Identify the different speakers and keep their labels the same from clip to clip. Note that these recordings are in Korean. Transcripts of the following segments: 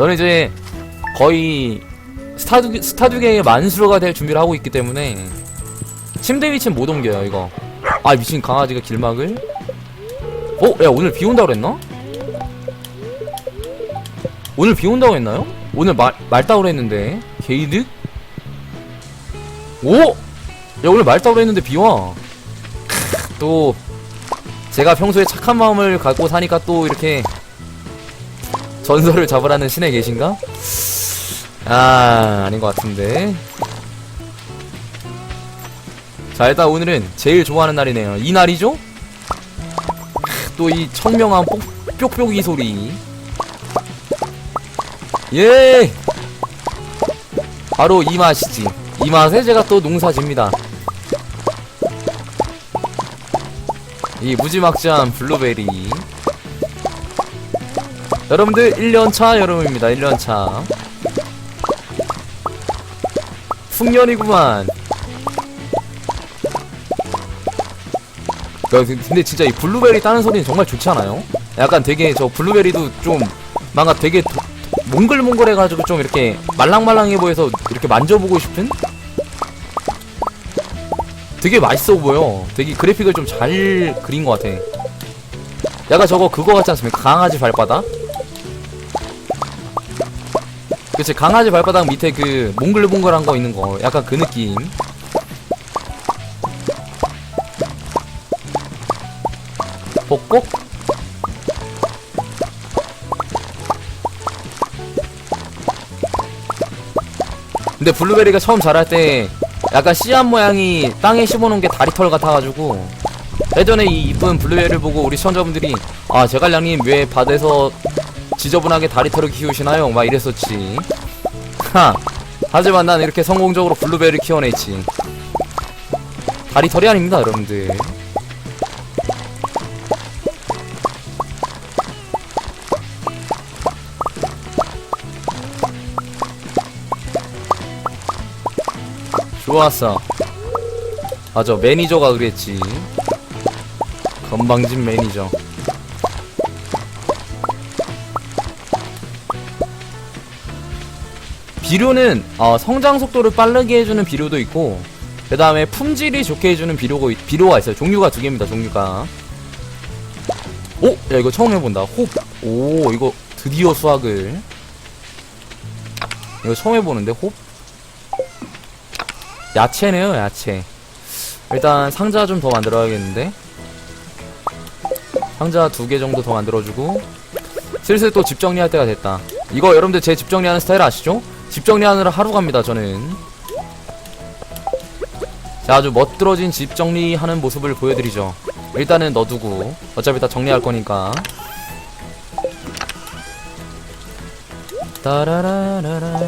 Speaker 1: 저는 이제 거의 스타듀, 스타듀계의 만수로가 될 준비를 하고 있기 때문에 침대 위치는 못 옮겨요 이거 아 미친 강아지가 길막을 어? 야 오늘 비 온다고 그랬나? 오늘 비 온다고 했나요? 오늘 말, 맑다고 그랬는데 게이득? 오! 야 오늘 맑다고 그랬는데 비와 또 제가 평소에 착한 마음을 갖고 사니까 또 이렇게 전설을 잡으라는 신에 계신가? 아 아닌 것 같은데. 자 일단 오늘은 제일 좋아하는 날이네요. 이 날이죠? 또 이 청명한 뽁, 뾱뾱이 소리. 예! 바로 이 맛이지. 이 맛에 제가 또 농사집니다. 이 무지막지한 블루베리 여러분들 1년차 여름입니다 1년차 풍년이구만 근데 진짜 이 블루베리 따는 소리는 정말 좋지 않아요? 약간 되게 저 블루베리도 좀 뭔가 되게 도- 몽글몽글해가지고 좀 이렇게 말랑말랑해 보여서 이렇게 만져보고 싶은? 되게 맛있어 보여. 되게 그래픽을 좀 잘 그린 것 같아. 약간 저거 그거 같지 않습니까? 강아지 발바닥? 그치 강아지 발바닥 밑에 그 몽글몽글한 거 있는 거. 약간 그 느낌. 복복 근데 블루베리가 처음 자랄 때 약간 씨앗 모양이 땅에 심어놓은 게 다리털 같아가지고 예전에 이 이쁜 블루베리를 보고 우리 시청자분들이 아 제갈량님 왜 밭에서 지저분하게 다리털을 키우시나요? 막 이랬었지. 하 하지만 난 이렇게 성공적으로 블루베리를 키워냈지. 다리털이 아닙니다 여러분들. 좋았어. 맞아 매니저가 그랬지. 건방진 매니저 비료는 어, 성장 속도를 빠르게 해주는 비료도 있고 그 다음에 품질이 좋게 해주는 비료가, 있- 비료가 있어요. 종류가 두 개입니다 종류가. 오! 야 이거 처음 해본다. 홉오 이거 드디어 수학을. 이거 처음 해보는데 홉 야채네요 야채. 일단 상자 좀 더 만들어야겠는데? 상자 두 개 정도 더 만들어주고. 슬슬 또 집 정리할 때가 됐다. 이거 여러분들 제 집 정리하는 스타일 아시죠? 집 정리하느라 하루 갑니다 저는. 자 아주 멋들어진 집 정리하는 모습을 보여드리죠. 일단은 넣어두고 어차피 다 정리할 거니까. 따라라라라.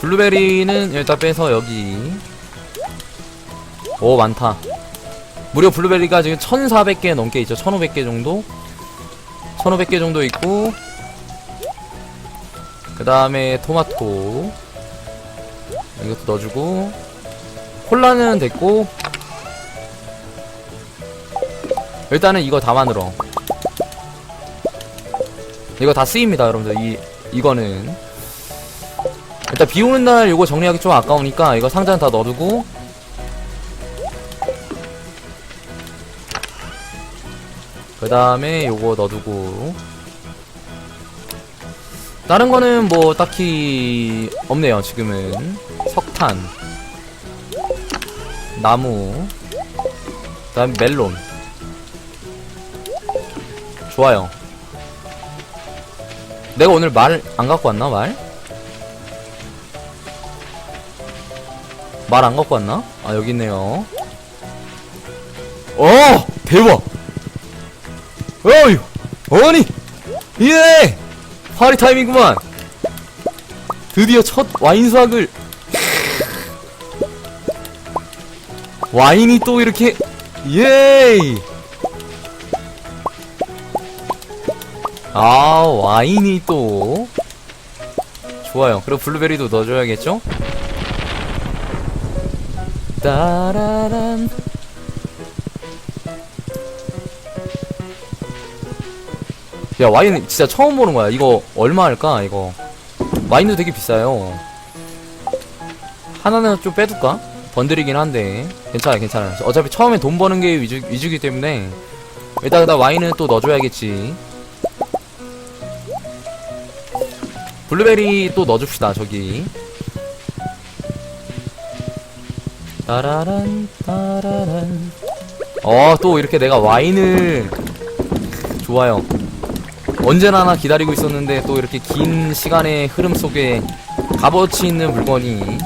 Speaker 1: 블루베리는 일단 빼서 여기. 오 많다. 무려 블루베리가 지금 1400개 넘게 있죠. 1500개 정도? 1500개 정도 있고 그 다음에 토마토. 이것도 넣어주고. 콜라는 됐고. 일단은 이거 다 만들어. 이거 다 쓰입니다 여러분들. 이 이거는. 일단 비 오는 날 이거 정리하기 좀 아까우니까 이거 상자는 다 넣어두고. 그 다음에 요거 넣어두고 다른 거는 뭐 딱히 없네요 지금은. 석탄. 나무. 그 다음 멜론. 좋아요. 내가 오늘 말 안 갖고 왔나 말? 말 안 갖고 왔나? 아 여기 있네요. 어! 대박! 어휴! 어머니! 예 파리 타임이구만. 드디어 첫 와인 수확을. 와인이 또 이렇게 예이! 아 와인이 또. 좋아요. 그리고 블루베리도 넣어줘야겠죠? 따라란 야 와인 진짜 처음 보는 거야. 이거 얼마 할까 이거? 와인도 되게 비싸요. 하나는 좀 빼둘까? 번들이긴 한데. 괜찮아 괜찮아. 어차피 처음에 돈 버는 게 위주, 위주기 때문에. 일단 일단 와인은 또 넣어줘야겠지. 블루베리 또 넣어줍시다 저기. 따라란 따라란. 어 또 이렇게 내가 와인을 좋아요 언제나 나 기다리고 있었는데 또 이렇게 긴 시간의 흐름 속에 값어치 있는 물건이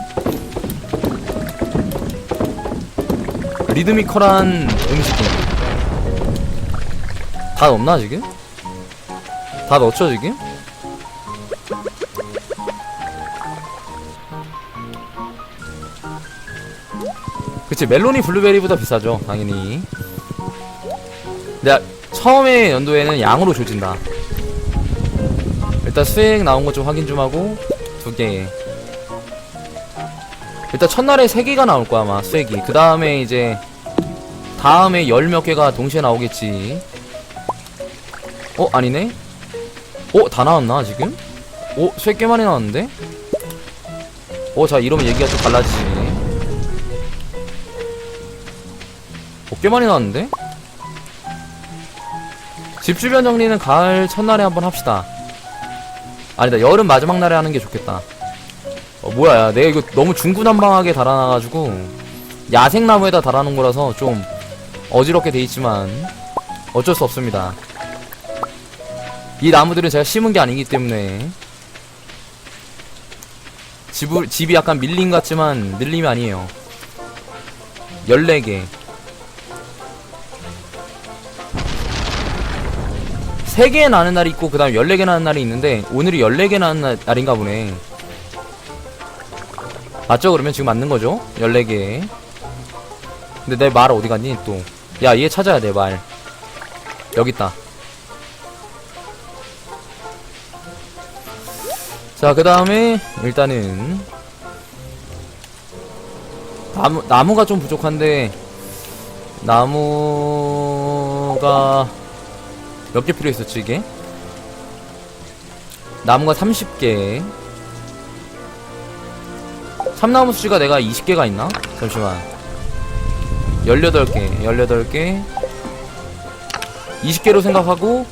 Speaker 1: 리드미컬한 음식이 다 넣나 지금? 다 넣죠 지금? 그치 멜론이 블루베리보다 비싸죠 당연히 내가 처음에 연도에는 양으로 조진다 일단 수액 나온 거 좀 확인 좀 하고 두 개. 일단 첫날에 세 개가 나올 거야 아마 수액이. 그 다음에 이제 다음에 열 몇 개가 동시에 나오겠지. 어 아니네? 어다 나왔나 지금? 어 수액 꽤 많이 나왔는데? 어자 이러면 얘기가 좀 달라지지. 어, 꽤 많이 나왔는데? 집 주변 정리는 가을 첫날에 한번 합시다. 아니다, 여름 마지막 날에 하는 게 좋겠다. 어, 뭐야, 야, 내가 이거 너무 중구난방하게 달아놔가지고, 야생나무에다 달아놓은 거라서 좀 어지럽게 돼 있지만, 어쩔 수 없습니다. 이 나무들은 제가 심은 게 아니기 때문에, 집을, 집이 약간 밀림 같지만, 밀림이 아니에요. 14개. 세개 나는 날이 있고, 그 다음에 14개 나는 날이 있는데, 오늘이 14개 나는 날, 날인가 보네. 맞죠? 그러면 지금 맞는 거죠? 14개. 근데 내 말 어디 갔니, 또. 야, 얘 찾아야 돼, 말. 여기 있다. 자, 그 다음에, 일단은, 나무, 나무가 좀 부족한데, 나무가, 몇 개 필요했었지 이게? 나무가 30개. 참나무 수지가 내가 20개가 있나? 잠시만. 18개 18개. 20개로 생각하고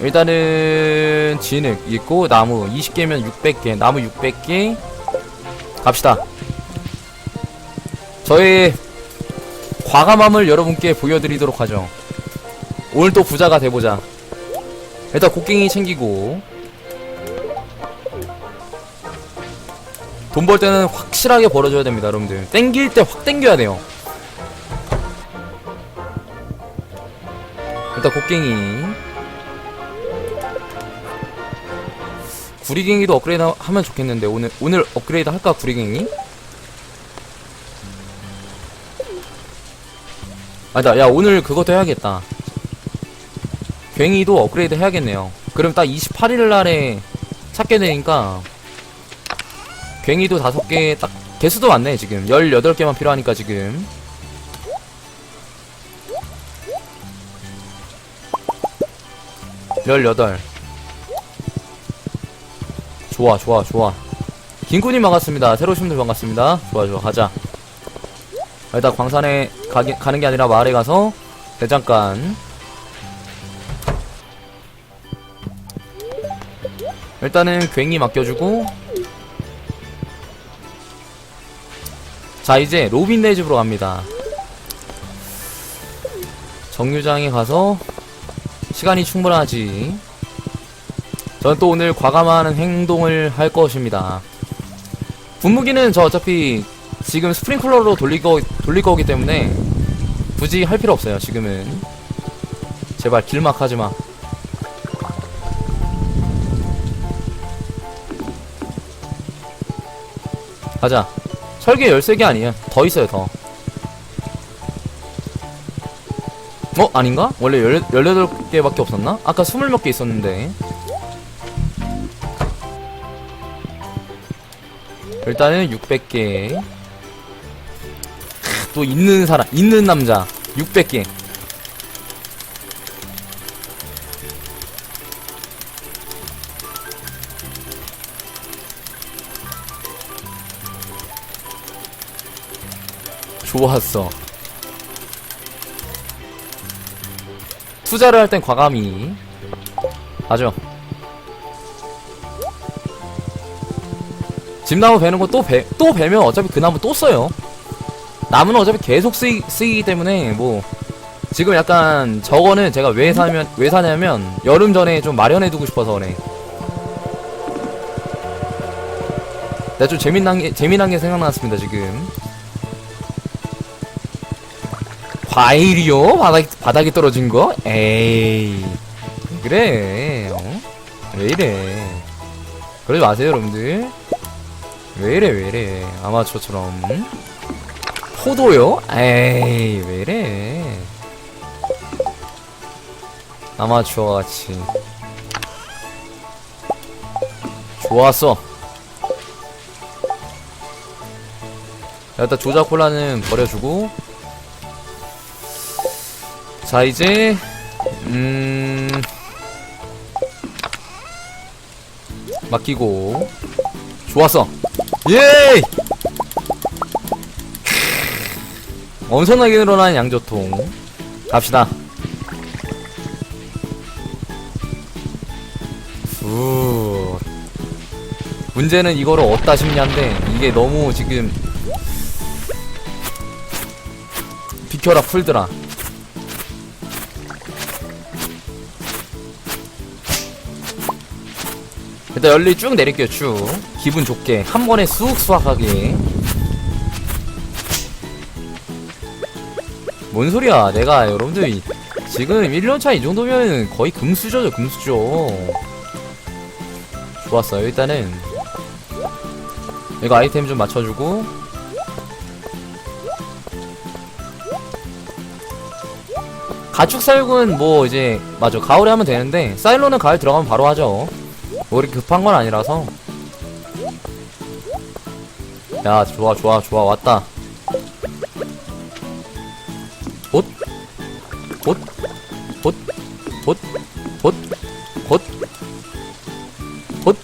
Speaker 1: 일단은 진흙 있고 나무. 20개면 600개 나무 600개. 갑시다. 저의 과감함을 여러분께 보여드리도록 하죠 오늘 또 부자가 돼보자. 일단 곡괭이 챙기고. 돈 벌 때는 확실하게 벌어줘야 됩니다 여러분들. 땡길 때 확 땡겨야 돼요. 일단 곡괭이. 구리갱이도 업그레이드 하- 하면 좋겠는데 오늘 오늘 업그레이드 할까 구리갱이? 아니다 야 오늘 그것도 해야겠다 괭이도 업그레이드 해야겠네요. 그럼 딱 28일 날에 찾게 되니까 괭이도 5개 딱 개수도 많네 지금. 18개만 필요하니까 지금. 열여덟. 좋아 좋아 좋아. 김군님 반갑습니다. 새로 오신 분들 반갑습니다. 좋아 좋아. 가자. 일단 광산에 가기, 가는 게 아니라 마을에 가서 대장간 일단은 괭이 맡겨주고. 자 이제 로빈네 집으로 갑니다. 정류장에 가서 시간이 충분하지. 저는 또 오늘 과감한 행동을 할 것입니다. 분무기는 저 어차피 지금 스프링클러로 돌릴 거, 돌릴 거기 때문에 굳이 할 필요 없어요 지금은. 제발 길막하지마 가자. 설계 13개 아니에요. 더 있어요, 더. 어? 아닌가? 원래 1 18개밖에 없었나? 아까 20몇 개 있었는데. 일단은 600개. 또 있는 사람, 있는 남자. 600개. 모았어 투자를 할 땐 과감히 맞아 집나무 베는 거 또 베, 또 베면 어차피 그 나무 또 써요 나무는 어차피 계속 쓰이, 쓰이기 때문에 뭐 지금 약간 저거는 제가 왜 사면 왜 사냐면 여름 전에 좀 마련해 두고 싶어서 그래. 내가 좀 재미난 게 재미난 게 생각났습니다 지금. 과일이요? 바닥, 바닥에 떨어진 거? 에이. 그래. 어? 왜 이래. 그러지 마세요, 여러분들. 왜 이래, 왜 이래. 아마추어처럼. 포도요? 에이, 왜 이래. 아마추어 같이. 좋았어. 일단 조자 콜라는 버려주고 자 이제 음. 맡기고. 좋았어. 예 엄청나게 늘어난 양조통. 갑시다. 우 문제는 이거를 얻다 심냐인데 이게 너무 지금 비켜라 풀더라 일단 열리 쭉 내릴게요 쭉. 기분 좋게. 한 번에 쑥 수확하게 뭔 소리야? 내가 여러분들 지금 1년차 이 정도면 거의 금수저죠 금수저. 좋았어요 일단은. 이거 아이템 좀 맞춰주고. 가축 살군 뭐 이제 맞아. 가을에 하면 되는데 사일로는 가을 들어가면 바로 하죠. 뭐 우리 급한 건 아니라서 야 좋아 좋아 좋아 왔다 곧? 곧? 곧? 곧? 곧? 곧? 곧?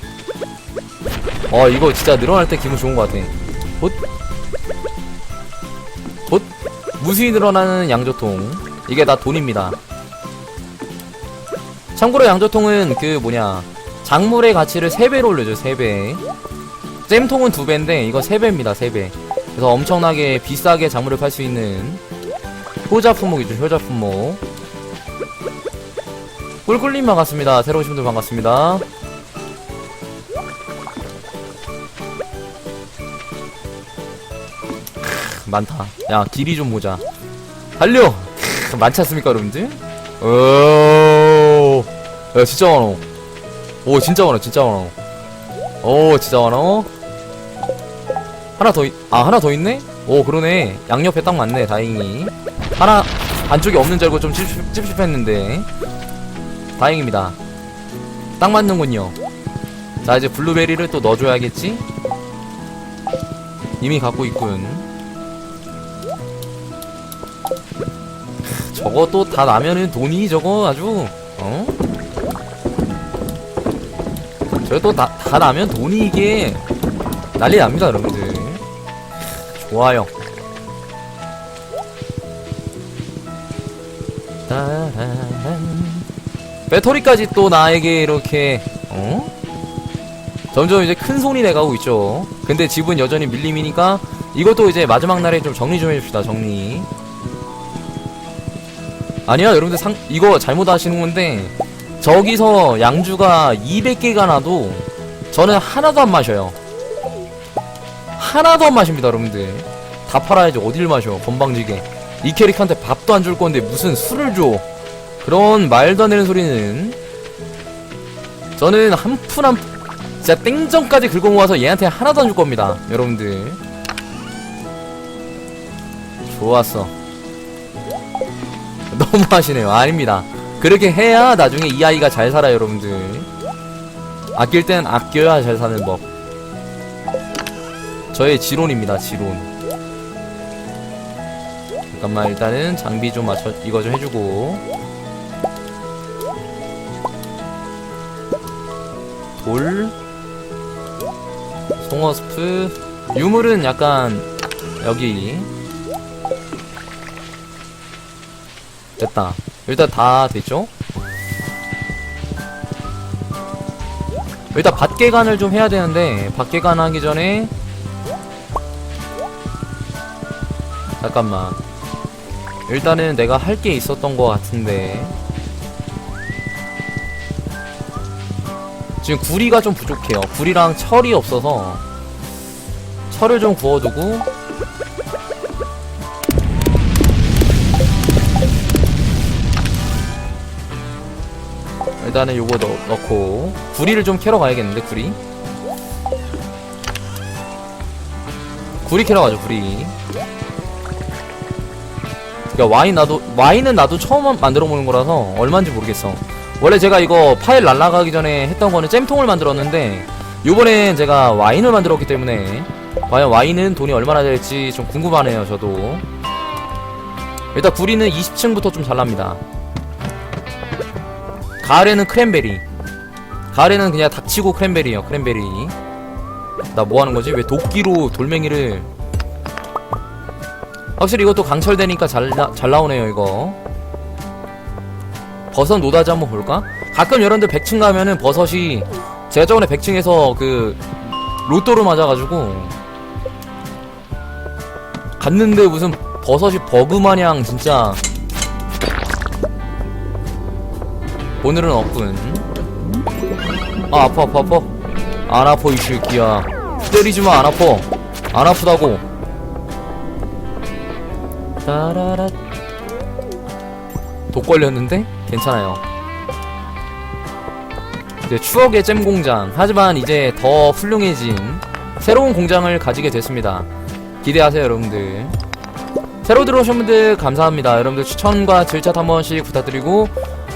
Speaker 1: 어 이거 진짜 늘어날 때 기분 좋은 것 같아 곧? 곧? 무수히 늘어나는 양조통 이게 다 돈입니다 참고로 양조통은 그 뭐냐 작물의 가치를 3배로 올려줘요 3배. 잼통은 2배인데 이거 3배입니다 3배. 그래서 엄청나게 비싸게 작물을 팔 수 있는 효자 품목이죠 효자 품목. 꿀꿀님 반갑습니다. 새로 오신 분들 반갑습니다. 크, 많다. 야 길이 좀 보자. 달려! 크, 많지 않습니까 여러분들? 어, 오야 진짜 많어 오 진짜 많아 진짜 많아 오 진짜 많아 하나 더, 있, 아, 하나 더 있네? 오, 그러네. 양옆에 딱 맞네, 다행히. 하나, 안쪽에 없는 줄 알고 좀 찝찝, 찝찝했는데. 다행입니다. 딱 맞는군요. 자, 이제 블루베리를 또 넣어줘야겠지? 이미 갖고 있군. 저거 또 다 나면은 돈이 저거 아주, 어? 저희 또다 다 나면 돈이 이게 난리 납니다 여러분들. 좋아요. 배터리까지 또 나에게 이렇게 어? 점점 이제 큰 손이 내가고 있죠. 근데 집은 여전히 밀림이니까 이것도 이제 마지막 날에 좀 정리 좀 해줍시다 정리. 아니야 여러분들 상 이거 잘못 하시는 건데 저기서 양주가 200개가 나도 저는 하나도 안 마셔요. 하나도 안 마십니다 여러분들. 다 팔아야지 어딜 마셔 건방지게. 이 캐릭터한테 밥도 안 줄 건데 무슨 술을 줘. 그런 말도 안 되는 소리는 저는 한 푼 한 푼 진짜 땡전까지 긁어 모아서 얘한테 하나도 안 줄 겁니다 여러분들. 좋았어. 너무 하시네요. 아닙니다. 그렇게 해야 나중에 이 아이가 잘 살아 여러분들. 아낄 땐 아껴야 잘 사는 법. 저의 지론입니다 지론. 잠깐만 일단은 장비 좀 맞춰 이거 좀 해주고. 돌. 송어스프. 유물은 약간 여기. 됐다. 일단 다 됐죠? 일단 밖계간을 좀 해야 되는데 밖계간 하기 전에 잠깐만. 일단은 내가 할 게 있었던 것 같은데. 지금 구리가 좀 부족해요. 구리랑 철이 없어서 철을 좀 구워두고 일단은 요거 넣, 넣고 구리를 좀 캐러 가야겠는데 구리? 구리 캐러 가죠 구리. 그러니까 와인 나도 와인은 나도 처음 만들어 보는 거라서 얼마인지 모르겠어. 원래 제가 이거 파일 날라가기 전에 했던 거는 잼통을 만들었는데 요번엔 제가 와인을 만들었기 때문에 과연 와인은 돈이 얼마나 될지 좀 궁금하네요 저도. 일단 구리는 20층부터 좀 잘납니다 가을에는 크랜베리 가을에는 그냥 닥치고 크랜베리요 크랜베리 나 뭐하는 거지? 왜 도끼로 돌멩이를 확실히 이것도 강철되니까 잘, 나, 잘 나오네요 이거 버섯 노다지 한번 볼까? 가끔 여러분들 100층 가면은 버섯이 제가 저번에 100층에서 그 로또로 맞아가지고 갔는데 무슨 버섯이 버그마냥 진짜 오늘은 없군. 아 아파 아파 아파. 안 아파 이 새끼야. 때리지마 안 아파. 안 아프다고. 따라라. 독 걸렸는데? 괜찮아요. 이제 추억의 잼 공장. 하지만 이제 더 훌륭해진 새로운 공장을 가지게 됐습니다. 기대하세요 여러분들. 새로 들어오신 분들 감사합니다. 여러분들 추천과 질차 한 번씩 부탁드리고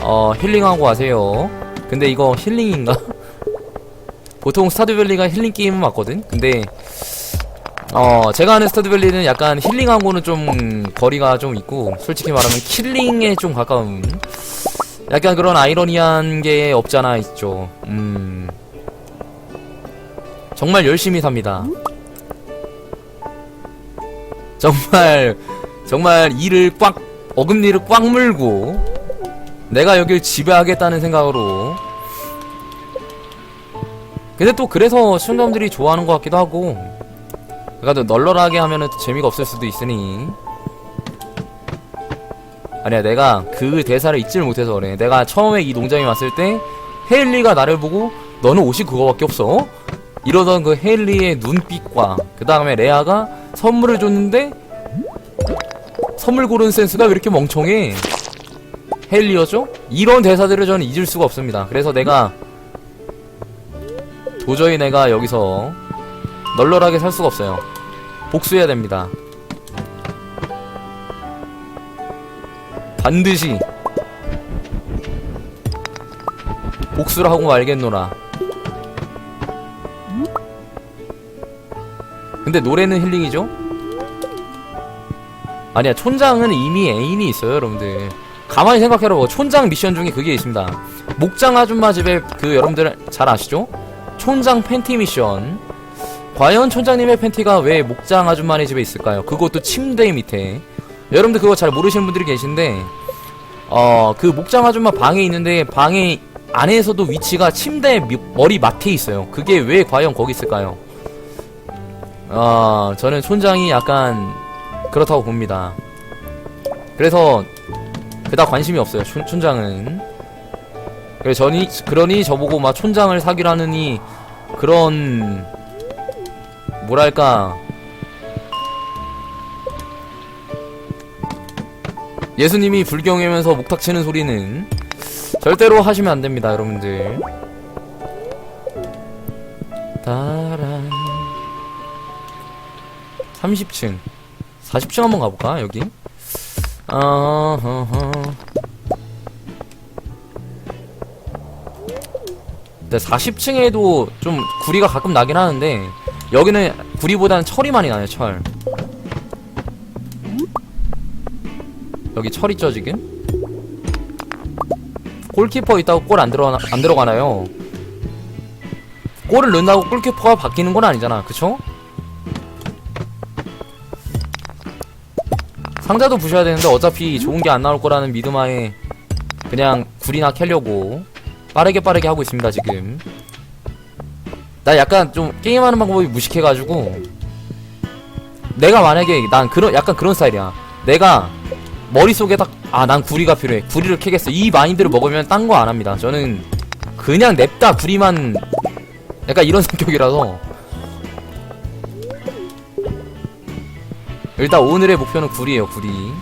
Speaker 1: 어 힐링하고 가세요. 근데 이거 힐링인가? 보통 스타드밸리가 힐링 게임은 맞거든? 근데 어 제가 아는 스타드밸리는 약간 힐링하고는 좀 거리가 좀 있고 솔직히 말하면 킬링에 좀 가까운. 약간 그런 아이러니한 게 없잖아 있죠. 음. 정말 열심히 삽니다. 정말 정말 일을 꽉 어금니를 꽉 물고 내가 여길 지배하겠다는 생각으로. 근데 또 그래서 시청자분들이 좋아하는 것 같기도 하고. 그러니까 또 널널하게 하면은 또 재미가 없을 수도 있으니. 아니야 내가 그 대사를 잊지를 못해서 그래. 내가 처음에 이 농장에 왔을 때 헤일리가 나를 보고 너는 옷이 그거밖에 없어? 이러던 그 헤일리의 눈빛과 그 다음에 레아가 선물을 줬는데 선물 고르는 센스가 왜 이렇게 멍청해 헤일리였죠? 이런 대사들을 저는 잊을 수가 없습니다. 그래서 내가 도저히 내가 여기서 널널하게 살 수가 없어요. 복수해야 됩니다. 반드시 복수를 하고 말겠노라. 근데 노래는 힐링이죠? 아니야 촌장은 이미 애인이 있어요 여러분들 가만히 생각해봐 촌장 미션 중에 그게 있습니다 목장 아줌마 집에 그 여러분들 잘 아시죠? 촌장 팬티 미션 과연 촌장님의 팬티가 왜 목장 아줌마네 집에 있을까요? 그것도 침대 밑에 여러분들 그거 잘 모르시는 분들이 계신데 어 그 목장 아줌마 방에 있는데 방에 안에서도 위치가 침대 미- 머리 맡에 있어요 그게 왜 과연 거기 있을까요? 어 저는 촌장이 약간 그렇다고 봅니다 그래서 그닥 관심이 없어요. 촌, 촌장은. 그래서 저니 그러니 저보고 막 촌장을 사귀라느니 그런 뭐랄까. 예수님이 불경이면서 목탁 치는 소리는 절대로 하시면 안 됩니다, 여러분들. 따란 30층. 40층 한번 가볼까 여기 근데 40층에도 좀 구리가 가끔 나긴 하는데 여기는 구리보다는 철이 많이 나요 철 여기 철 있죠 지금? 골키퍼 있다고 골 안 들어가나, 안 들어가나요? 골을 넣는다고 골키퍼가 바뀌는 건 아니잖아 그쵸? 상자도 부셔야 되는데 어차피 좋은 게 안 나올 거라는 믿음하에 그냥 굴이나 캐려고 빠르게 빠르게 하고 있습니다 지금. 나 약간 좀 게임하는 방법이 무식해가지고 내가 만약에 난 그런 약간 그런 스타일이야. 내가 머릿속에 딱 아 난 구리가 필요해. 구리를 캐겠어. 이 마인드를 먹으면 딴 거 안 합니다. 저는 그냥 냅다 구리만 약간 이런 성격이라서 일단 오늘의 목표는 구리예요 구리.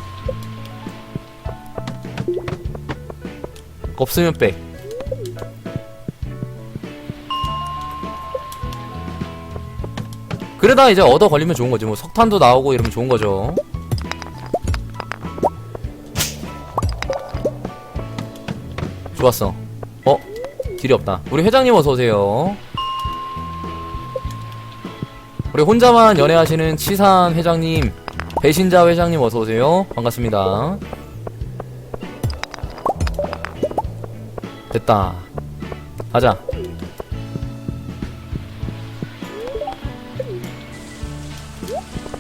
Speaker 1: 없으면 백 그러다 이제 얻어 걸리면 좋은 거지. 뭐 석탄도 나오고 이러면 좋은 거죠. 좋았어. 어? 딜이 없다. 우리 회장님 어서오세요. 우리 혼자만 연애하시는 치산 회장님 배신자 회장님 어서오세요. 반갑습니다. 됐다. 가자.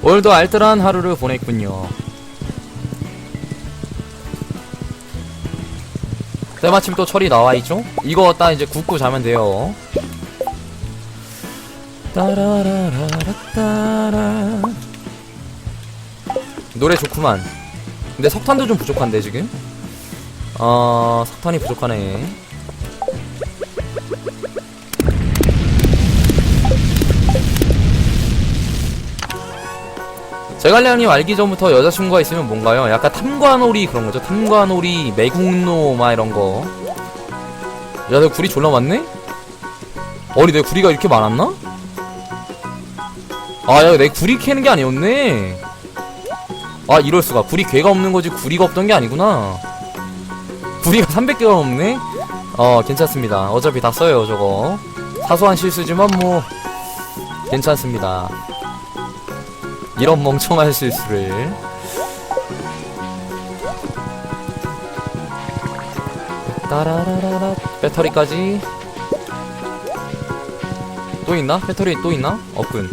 Speaker 1: 오늘도 알뜰한 하루를 보냈군요. 때마침 또 철이 나와있죠? 이거 딱 이제 굽고 자면 돼요. 따라라라라따라 노래 좋구만 근데 석탄도 좀 부족한데 지금 어 석탄이 부족하네 제갈량님 알기 전부터 여자친구가 있으면 뭔가요? 약간 탐관오리 그런 거죠. 탐관오리, 매국노 막 이런 거. 야, 내 구리 졸라 많네? 어리 내 구리가 이렇게 많았나? 아, 야, 내 구리 캐는 게 아니었네. 아, 이럴 수가. 구리 괴가 없는 거지 구리가 없던 게 아니구나. 구리가 300개가 넘네? 어, 괜찮습니다. 어차피 다 써요, 저거. 사소한 실수지만 뭐 괜찮습니다. 이런 멍청한 실수를 따라라라라 배터리까지 또 있나? 배터리 또 있나? 없군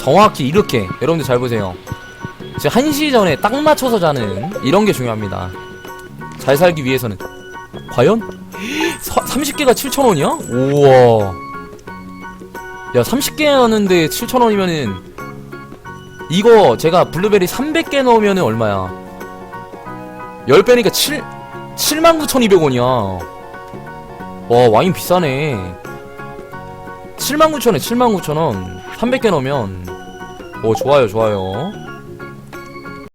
Speaker 1: 정확히 이렇게 여러분들 잘 보세요. 지금 1시 전에 딱 맞춰서 자는 이런 게 중요합니다. 잘 살기 위해서는. 과연? 30개가 7,000원이야? 우와. 야 30개 하는데 7,000원이면은 이거 제가 블루베리 300개 넣으면은 얼마야? 10배니까 7 79,200원이야. 와 와인 비싸네. 79,000원 79,000원 300개 넣으면 오 좋아요 좋아요